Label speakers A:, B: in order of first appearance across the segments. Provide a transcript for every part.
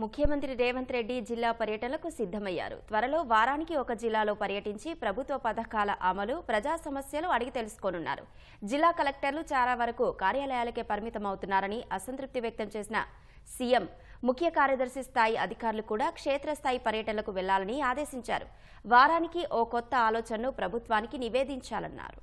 A: ముఖ్యమంత్రి రేవంత్ రెడ్డి జిల్లా పర్యటనకు సిద్ధమయ్యారు. త్వరలో వారానికి ఒక జిల్లాలో పర్యటించి ప్రభుత్వ పథకాల అమలు ప్రజా సమస్యలు అడిగి తెలుసుకోనున్నారు. జిల్లా కలెక్టర్లు చాలా వరకు కార్యాలయాలకే పరిమితమవుతున్నారని అసంతృప్తి వ్యక్తం చేసిన సీఎం ముఖ్య కార్యదర్శి స్థాయి అధికారులు కూడా క్షేత్రస్థాయి పర్యటనలకు వెళ్ళాలని ఆదేశించారు. వారానికి ఓ కొత్త ఆలోచనను ప్రభుత్వానికి నివేదించాలన్నారు.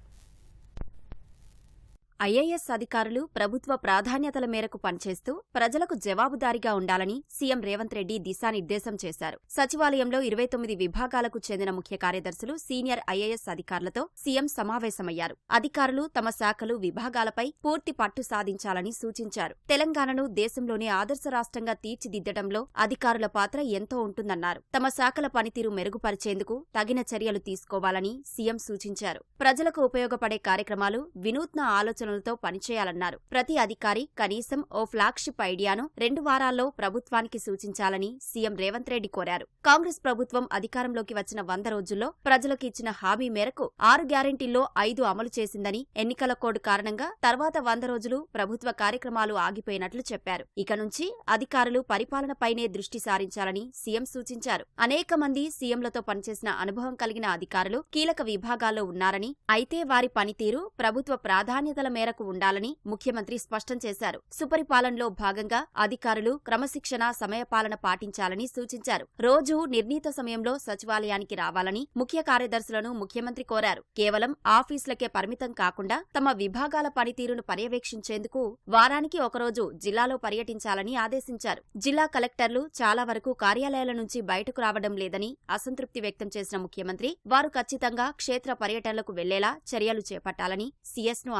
A: ఐఏఎస్ అధికారులు ప్రభుత్వ ప్రాధాన్యతల మేరకు పనిచేస్తూ ప్రజలకు జవాబుదారీగా ఉండాలని సీఎం రేవంత్ రెడ్డి దిశానిర్దేశం చేశారు. సచివాలయంలో ఇరవై తొమ్మిది విభాగాలకు చెందిన ముఖ్య కార్యదర్శులు సీనియర్ ఐఏఎస్ అధికారులతో సీఎం సమావేశమయ్యారు. అధికారులు తమ శాఖలు విభాగాలపై పూర్తి పట్టు సాధించాలని సూచించారు. తెలంగాణను దేశంలోనే ఆదర్శ రాష్ట్రంగా తీర్చిదిద్దడంలో అధికారుల పాత్ర ఎంతో ఉంటుందన్నారు. తమ శాఖల పనితీరు మెరుగుపరిచేందుకు తగిన చర్యలు తీసుకోవాలని సీఎం సూచించారు. ప్రజలకు ఉపయోగపడే కార్యక్రమాలు వినూత్న ఆలోచన ఆలోచనలతో పనిచేయాలన్నారు. ప్రతి అధికారి కనీసం ఓ ఫ్లాగ్షిప్ ఐడియాను రెండు వారాల్లో ప్రభుత్వానికి సూచించాలని సీఎం రేవంత్ రెడ్డి కోరారు. కాంగ్రెస్ ప్రభుత్వం అధికారంలోకి వచ్చిన వంద రోజుల్లో ప్రజలకు ఇచ్చిన హామీ మేరకు ఆరు గ్యారంటీల్లో ఐదు అమలు చేసిందని ఎన్నికల కోడ్ కారణంగా తర్వాత వంద రోజులు ప్రభుత్వ కార్యక్రమాలు ఆగిపోయినట్లు చెప్పారు. ఇక నుంచి అధికారులు పరిపాలనపైనే దృష్టి సారించాలని సీఎం సూచించారు. అనేక మంది సీఎంలతో పనిచేసిన అనుభవం కలిగిన అధికారులు కీలక విభాగాల్లో ఉన్నారని అయితే వారి పనితీరు ప్రభుత్వ ప్రాధాన్యతల మేరకు ఉండాలని ముఖ్యమంత్రి స్పష్టం చేశారు. సుపరిపాలనలో భాగంగా అధికారులు క్రమశిక్షణ సమయపాలన పాటించాలని సూచించారు. రోజూ నిర్ణీత సమయంలో సచివాలయానికి రావాలని ముఖ్య కార్యదర్శులను ముఖ్యమంత్రి కోరారు. కేవలం ఆఫీసులకే పరిమితం కాకుండా తమ విభాగాల పనితీరును పర్యవేక్షించేందుకు వారానికి ఒకరోజు జిల్లాలో పర్యటించాలని ఆదేశించారు. జిల్లా కలెక్టర్లు చాలా వరకు కార్యాలయాల నుంచి బయటకు రావడం లేదని అసంతృప్తి వ్యక్తం చేసిన ముఖ్యమంత్రి వారు ఖచ్చితంగా క్షేత్ర పర్యటనలకు వెళ్ళేలా చర్యలు చేపట్టాలని సీఎస్ను ను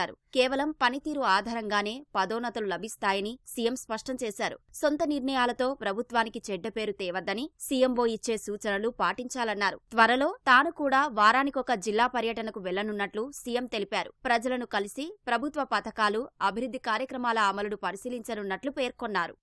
A: ఆదేశించారు కేవలం పనితీరు ఆధారంగానే పదోన్నతులు లభిస్తాయని సీఎం స్పష్టం చేశారు. సొంత నిర్ణయాలతో ప్రభుత్వానికి చెడ్డ పేరు తేవద్దని సీఎంఓ ఇచ్చే సూచనలు పాటించాలన్నారు. త్వరలో తాను కూడా వారానికొక జిల్లా పర్యటనకు వెళ్ళనున్నట్లు సీఎం తెలిపారు. ప్రజలను కలిసి ప్రభుత్వ పథకాలు అభివృద్ధి కార్యక్రమాల అమలును పరిశీలించనున్నట్లు పేర్కొన్నారు.